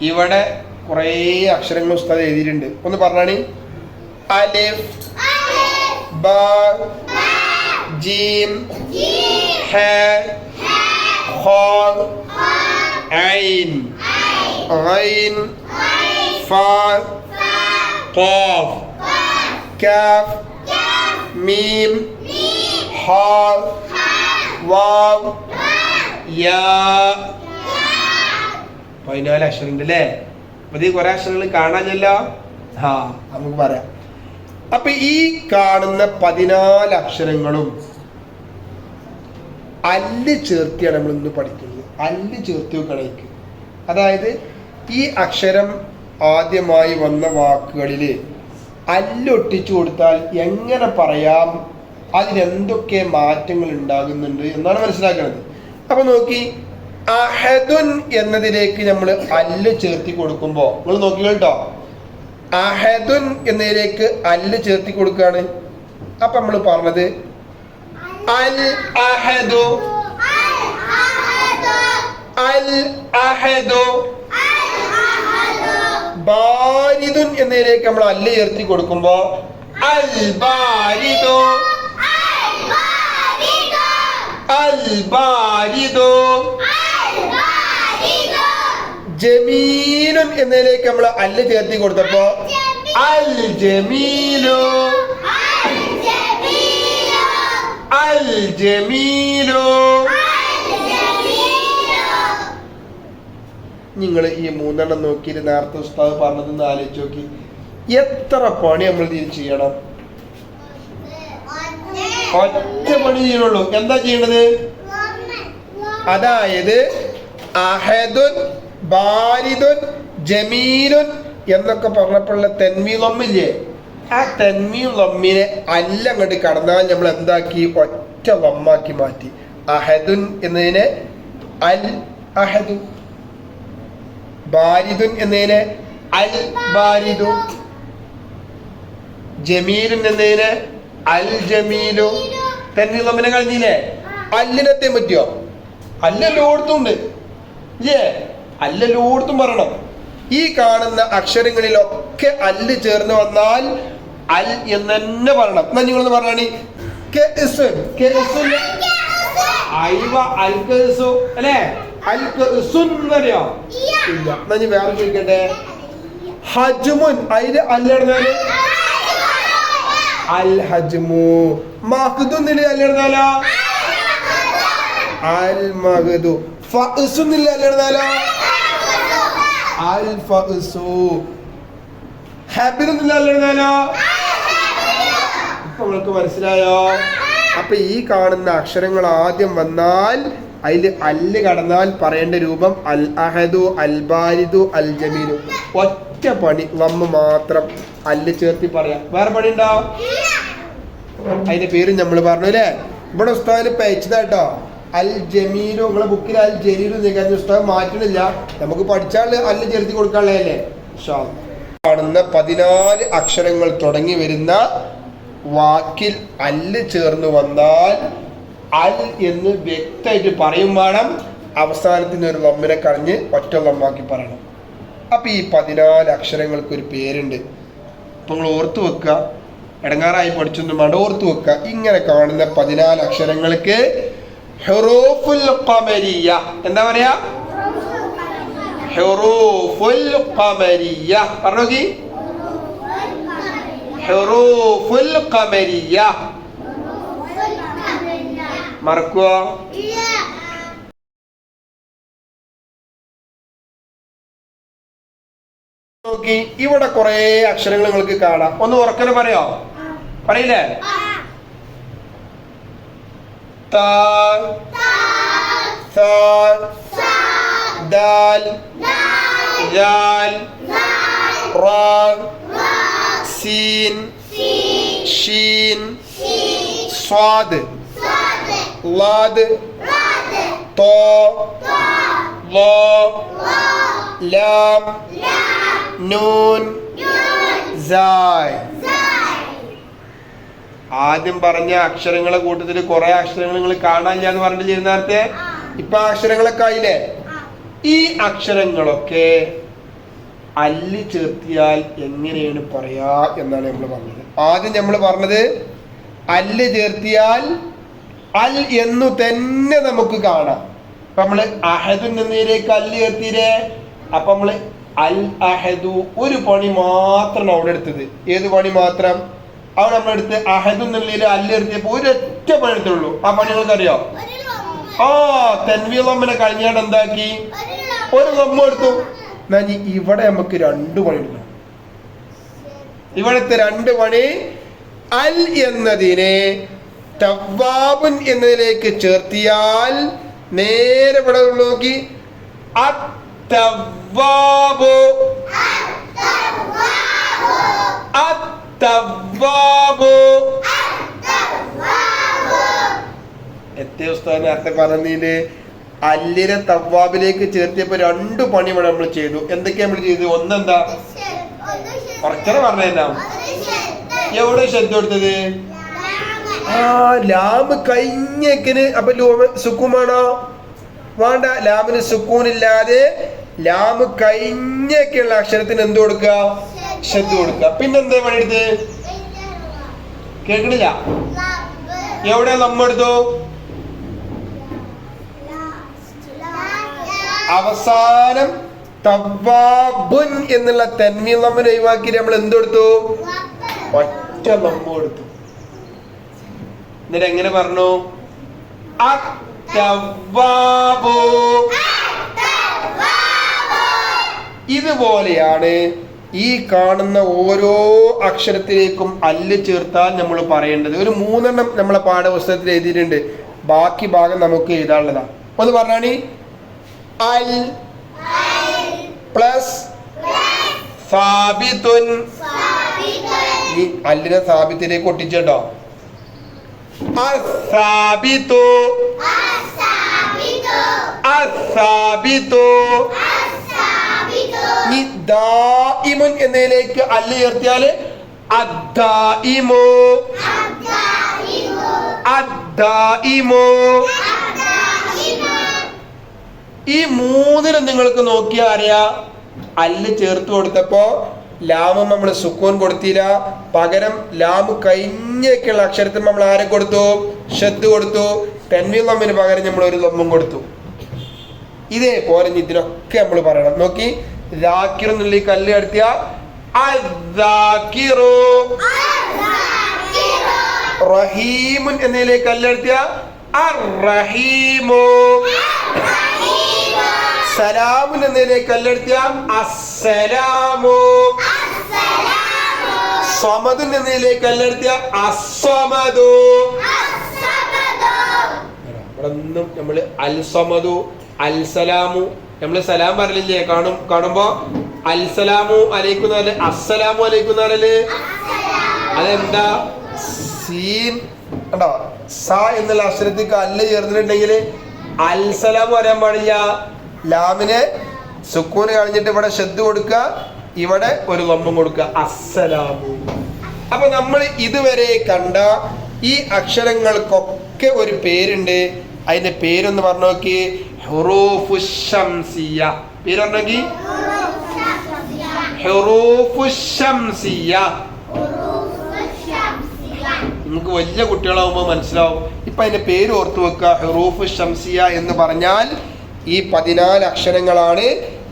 ഇവിടെ കുറേ അക്ഷരങ്ങൾ ഉസ്താദ് എഴുതിയിട്ടുണ്ട്. ഒന്ന് പറഞ്ഞാണ്. അലിഫ് ബ ജീം ഹ ഖ ഐൻ ഐൻ ഫ കാഫ് മീം ഹാ വാവ് യാ പതിനാല് അക്ഷരമുണ്ട് അല്ലേ അപ്പൊ കുറെ അക്ഷരങ്ങൾ കാണാഞ്ഞല്ലോ? ആ നമുക്ക് പറയാം. അപ്പൊ ഈ കാണുന്ന പതിനാല് അക്ഷരങ്ങളും അല്ല് ചേർത്തിയാണ് നമ്മൾ ഇന്ന് പഠിക്കുന്നത്. അല്ല് ചേർത്തി വെക്കണേക്ക് അതായത് ഈ അക്ഷരം ആദ്യമായി വന്ന വാക്കുകളിൽ അല്ലൊട്ടിച്ചു കൊടുത്താൽ എങ്ങനെ പറയാം? അതിനെന്തൊക്കെ മാറ്റങ്ങൾ ഉണ്ടാകുന്നുണ്ട്? എന്നാണ് മനസ്സിലാക്കുന്നത് അപ്പൊ നോക്കി അഹദുൻ എന്നതിലേക്ക് നമ്മൾ അല്ല് ചേർത്തി കൊടുക്കുമ്പോൾ നിങ്ങൾ നോക്കി കേട്ടോ. അഹദുൻ എന്നതിലേക്ക് അല്ല് ചേർത്തി കൊടുക്കുകയാണ് അപ്പൊ നമ്മൾ പറഞ്ഞത് അൽ അഹദു. അൽ അഹദു. ബാരിദുൻ എന്നതിലേക്ക് നമ്മൾ അല്ല് ചേർത്തി കൊടുക്കുമ്പോ അൽ ബാരിദു. അൽ ബാരിദു. ജമീലുൻ എന്നതിലേക്ക് നമ്മൾ അല്ല് ചേർത്തി കൊടുത്തപ്പോ അൽ ജമീലു. അൽ ജമീലു. നിങ്ങൾ ഈ മൂന്നെണ്ണം നോക്കിയിട്ട് നേരത്തെ ഉസ്താദ് പറഞ്ഞതെന്ന് ആലോചിച്ച് നോക്കി. എത്ര പണി നമ്മൾ ഇതിൽ ചെയ്യണം? ഒറ്റ പണി ചെയ്യണുള്ളൂ എന്താ ചെയ്യണത്? അതായത് അഹദുൻ ബാരിദുൻ ജമീലുൻ എന്നൊക്കെ പറഞ്ഞപ്പോഴുള്ള തെന്മീ ലൊമ്മില്ലേ ആ തെന്മീ ലൊമ്മിനെ അല്ല അങ്ങോട്ട് കടന്നാൽ നമ്മൾ എന്താക്കി ഒറ്റ ലൊമ്മാക്കി മാറ്റി. അഹദുൻ എന്നതിനെ അൽ അഹദു ബാരിദുൻ എന്നതിനെ അൽ ബാരിദു. ജമീലുൻ എന്നതിനെ അൽ ജമീലു. തെന്മീ ലൊമ്മിനെ കളഞ്ഞില്ലേ അല്ലിനെത്തേ പറ്റിയോ? അല്ലെല്ലോടത്തും ഉണ്ട്. ഇല്ലേ? അല്ലെല്ലോടത്തും പറയണം. ഈ കാണുന്ന അക്ഷരങ്ങളിലൊക്കെ അല്ല് ചേർന്ന് വന്നാൽ അൽ എന്ന് തന്നെ പറയണം. എന്നാ നിങ്ങളൊന്ന് പറഞ്ഞാണി അല്ലേ? വേറെ ചോദിക്കട്ടെ? ഹജ്മുൻ അതിന് അല്ലെടുന്നാൽ അൽ ഹജ്മു. മഹ്ദുന്നില്ല അല്ലെടുന്നാലോ അൽ മഹ്ദു. ഫഅസുന്നില്ല അല്ലെടുന്നാലോ നിങ്ങൾക്ക് മനസ്സിലായോ? അപ്പൊ ഈ കാണുന്ന അക്ഷരങ്ങൾ ആദ്യം വന്നാൽ അതിൽ അല്ല് കടന്നാൽ പറയേണ്ട രൂപം അൽ അഹദു അൽ ബാരിദു അൽ ജമീലു. ഒറ്റ പണി. വമ്മ മാത്രം അല്ല് ചേർത്തി പറയാം. വേറെ പണി ഉണ്ടോ അതിന്റെ പേര് നമ്മൾ പറഞ്ഞു അല്ലേ? ഇവിടെ ഉസ്താദിന് പേച്ചതാട്ടോ അൽ ജമീലു നിങ്ങളെ ബുക്കിൽ അൽ ജലീലു നിങ്ങൾ പുസ്തകം മാറ്റണില്ല. നമുക്ക് പഠിച്ചാൽ അല്ല ചെലുത്തി കൊടുക്കാനുള്ളതല്ലേ. കാണുന്ന പതിനാല് അക്ഷരങ്ങൾ തുടങ്ങി വരുന്ന വാക്കിൽ അല്ല് ചേർന്ന് വന്നാൽ അൽ എന്ന് വ്യക്തമായിട്ട് പറയും വേണം. അവസാനത്തിന് ഒരു ലമ്മിനെ കളഞ്ഞ് ഒറ്റ ലമ്മാക്കി പറയണം. അപ്പൊ ഈ പതിനാല് അക്ഷരങ്ങൾക്ക് ഒരു പേരുണ്ട്. അപ്പൊ നിങ്ങൾ ഓർത്തു വെക്കുക. ഇടങ്ങാറായി പഠിച്ചൊന്നും വേണ്ട ഓർത്തു വെക്കുക. ഇങ്ങനെ കാണുന്ന പതിനാല് അക്ഷരങ്ങൾക്ക് ഹെറോഫുൽ ഖമരിയ. എന്താ പറയാ? ഹെറോഫുൽ ഖമരിയ. പറഞ്ഞോക്കി ഹെറോഫുൽ ഖമരിയ. മറക്കുവോ? നോക്കി. ഇവിടെ കുറെ അക്ഷരങ്ങൾ നിങ്ങൾക്ക് കാണാം. ഒന്ന് ഉറക്കനെ പറയോ? പറയില്ലേ? ta sa dal. Dal. zal ra sin. Şin sad lad. To. La lam. Nun. Zay ആദ്യം പറഞ്ഞ അക്ഷരങ്ങളെ കൂട്ടത്തിൽ കുറെ അക്ഷരങ്ങൾ നിങ്ങൾ കാണാനില്ല എന്ന് പറഞ്ഞിട്ട് നേരത്തെ ഇപ്പൊ അക്ഷരങ്ങളൊക്കെ ആയില്ലേ? ഈ അക്ഷരങ്ങളൊക്കെ അല്ലി ചേർത്തിയാൽ എങ്ങനെയാണ് പറയാ എന്നാണ് നമ്മൾ പറഞ്ഞത്. ആദ്യം നമ്മൾ പറഞ്ഞത് അല്ല് ചേർത്തിയാൽ അൽ എന്നു തന്നെ നമുക്ക് കാണാം. അപ്പൊ നമ്മൾ അഹദു എന്നതിലേക്ക് അല്ല് ചേർത്തിരേ അപ്പൊ നമ്മൾ അൽ അഹദു ഒരു പണി മാത്രമാണ് അവിടെ എടുത്തത്. ഏത് പണി മാത്രം? അവിടെ നമ്മളെടുത്ത് അഹദു എന്നുള്ളതിൽ അല്ല് ചേർത്തിയപ്പോ ഒരൊറ്റ പണിയെടുത്തുള്ളൂ ആ പണി നിങ്ങൾക്ക് അറിയോ ആ തെൻവീളമ്മനെ കഴിഞ്ഞാണ്ട് എന്താക്കി? ഒരു നമ്മ എടുത്തു. നനി ഇവിടെ നമുക്ക് രണ്ട് പണി എടുക്കണം ഇവിടുത്തെ രണ്ട് പണി അൽ എന്നതിനെ തവാബുൻ എന്നതിലേക്ക് ചേർത്തിയാൽ നേരെ ഇവിടെ നോക്കി. അത്തവാബു അത്തവ്വാബു. എത്തിയ ഉസ്താദ് നേരത്തെ പറഞ്ഞതിൽ അല്ലിനെ തവ്വാബിലേക്ക് ചേർത്തിയപ്പോ രണ്ട് പണി ഇവിടെ നമ്മൾ ചെയ്തു. എന്തൊക്കെയാ നമ്മൾ ചെയ്തു ഒന്നെന്താ? കുറച്ചറ പറഞ്ഞാ എവിടെ ശ്രദ്ധ കൊടുത്തത്? ആ ലാബ് കഴിഞ്ഞേക്കിന് അപ്പൊ സുക്കുമാണോ വേണ്ട ലാബിന് സുക്കൂനില്ലാതെ ലാബ് കഴിഞ്ഞേക്കുള്ള അക്ഷരത്തിന് എന്ത് കൊടുക്കുക? ശ്രദ്ധ കൊടുക്കുക. പിന്നെന്താ പണിയെടുത്ത് കേൾക്കണില്ല? എവിടെ നമ്മ എടുത്തു? അവസാനം തവാബുൻ എന്നുള്ള തെന്മി നമ്മൾ ഒഴിവാക്കി നമ്മൾ എന്തെടുത്തു ഒറ്റ നമ്മ എടുത്തു എന്നിട്ട് എങ്ങനെ പറഞ്ഞു? ഇതുപോലെയാണ് ഈ കാണുന്ന ഓരോ അക്ഷരത്തിലേക്കും അല്ല് ചേർത്താൽ നമ്മൾ പറയേണ്ടത്. ഒരു മൂന്നെണ്ണം നമ്മളെ പാഠപുസ്തകത്തിൽ എഴുതിയിട്ടുണ്ട്. ബാക്കി ഭാഗം നമുക്ക് എഴുതാനുള്ളതാ. ഒന്ന് പറഞ്ഞാണി. അൽ പ്ലസ് സാബിത്തുൻ. ഈ അല്ലിനെ സാബിത്തിലേക്ക് ഒട്ടിച്ചോ അസാബിത്തു അസാബിത്തു ഈ ദായിമുൻ എന്നതിലേക്ക് അല്ല് ഉയർത്തിയാൽ അദ്ദായിമു അദ്ദായിമു ഈ മൂന്നിലും നിങ്ങൾക്ക് നോക്കിയാൽ അറിയാ. അല്ല് ചേർത്ത് കൊടുത്തപ്പോ ലാമം നമ്മൾ സുക്കൂൻ കൊടുത്തില്ല. പകരം ലാമ് കഴിഞ്ഞൊക്കെയുള്ള അക്ഷരത്തിൽ നമ്മൾ ആരെ കൊടുത്തു? ഷെദ് കൊടുത്തു. തെൻവീൽ ലമ്മിന് പകരം നമ്മൾ ഒരു ലമ്മും കൊടുത്തു ഇതേപോലെ ഇതിനൊക്കെ നമ്മൾ പറയണം. നോക്കി. ദാക്കിർ എന്നുള്ള ഈ കല്ല് കടത്തിയ അദ്ദാക്കിറു റഹീമുൻ എന്നതിലേക്ക് കല്ലെടുത്തിയ അറഹീമു സലാമുൻ എന്നതിലേക്ക് കല്ലെടുത്തിയ അസ്സലാമു. സമദുൻ എന്നതിലേക്ക് കല്ലെടുത്തിയ അസമദോ ഇവിടെ ഒന്നും നമ്മൾ അൽ സമദു നമ്മൾ സലാം പറഞ്ഞില്ലേ? കാണും കാണുമ്പോ അൽസലാമു അലൈക്കും അലൈക്കുന്നാൽ അസ്സലാമു അലൈക്കുന്നാൽ അതെന്താ? സീൻ കണ്ടോ? സ എന്നുള്ള അക്ഷരത്തേക്ക് അല്ല ചേർന്നിട്ടുണ്ടെങ്കിൽ അൽസലാം പറയാൻ പാടില്ല. ലാമിന് സുക്കൂന് കളഞ്ഞിട്ട് ഇവിടെ ശ്രദ്ധ കൊടുക്കുക ഇവിടെ ഒരു ലംബം കൊടുക്കുക. അസ്സലാമു. അപ്പൊ നമ്മൾ ഇതുവരെ കണ്ട ഈ അക്ഷരങ്ങൾക്കൊക്കെ ഒരു പേരുണ്ട്. അതിന്റെ പേരൊന്ന് പറഞ്ഞു നോക്കി ഹുറൂഫുഷംസിയ നോക്കി ഹുറൂഫുശംസിയ. നിങ്ങൾക്ക് വലിയ കുട്ടികളാവുമ്പോൾ മനസ്സിലാവും. ഇപ്പൊ അതിന്റെ പേര് ഓർത്തു വെക്കുക. ഹെറൂഫ് ഷംസിയ എന്ന് പറഞ്ഞാൽ ഈ പതിനാല് അക്ഷരങ്ങളാണ്.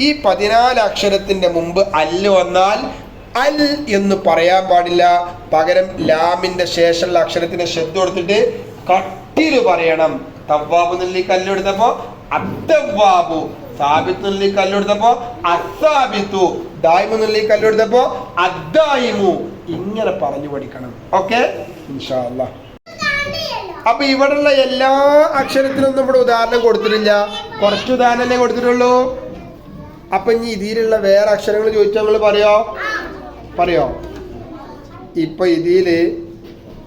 ഈ പതിനാല് അക്ഷരത്തിന്റെ മുമ്പ് അല്ല് വന്നാൽ അൽ എന്ന് പറയാൻ പാടില്ല. പകരം ലാമിന്റെ ശേഷമുള്ള അക്ഷരത്തിന്റെ ശബ്ദം കൊടുത്തിട്ട് കട്ടിൽ പറയണം. തവ്വാബ് നെല്ലി കല്ലെടുത്തപ്പോ അത്തവ്വാബു. സാബിത്ത് നെല്ലി കല്ലെടുത്തപ്പോ അസാബിത്തു ദായ്മു നെല്ലി കല്ലെടുത്തപ്പോ അദ്ദായിമു. ഇങ്ങനെ പറഞ്ഞു പഠിക്കണം. ഓക്കെ? ഇൻഷാല്ല അപ്പൊ ഇവിടെയുള്ള എല്ലാ അക്ഷരത്തിനും ഇവിടെ ഉദാഹരണം കൊടുത്തിട്ടില്ല. കുറച്ച് ഉദാഹരണമല്ലേ കൊടുത്തിട്ടുള്ളൂ? അപ്പൊ ഇനി ഇതിലുള്ള വേറെ അക്ഷരങ്ങൾ ചോദിച്ചാൽ നിങ്ങൾ പറയോ? പറയോ? ഇപ്പൊ ഇതിൽ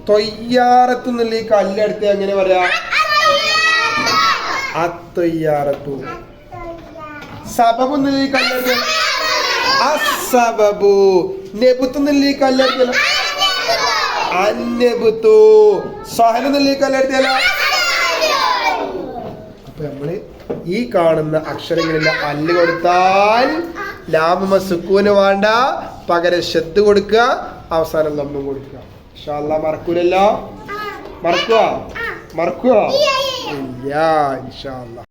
തൊയ്യാറത്തു എന്നുള്ള ഈ കല്ലെടുത്ത് എങ്ങനെ പറയാ? അത്തൊയ്യാറത്തു. സബബു കല്ലെടുത്ത് അസബബു. നെബുത്തു എന്നുള്ള ഈ കല്ലെടുത്തല്ലോ അന്നബുത്തു. സഹന എന്നുള്ള ഈ അപ്പൊ നമ്മൾ ഈ കാണുന്ന അക്ഷരങ്ങളിൽ അല്ല് കൊടുത്താൽ ലാമ സുക്കൂന് വേണ്ട പകരം ശത്ത് കൊടുക്കുക അവസാനം നമ്മും കൊടുക്കുക. ഇൻഷാ അല്ലാ മറക്കൂലല്ലോ? മറക്കുക മറക്കുക ഇല്ല ഇൻഷാ അല്ലാ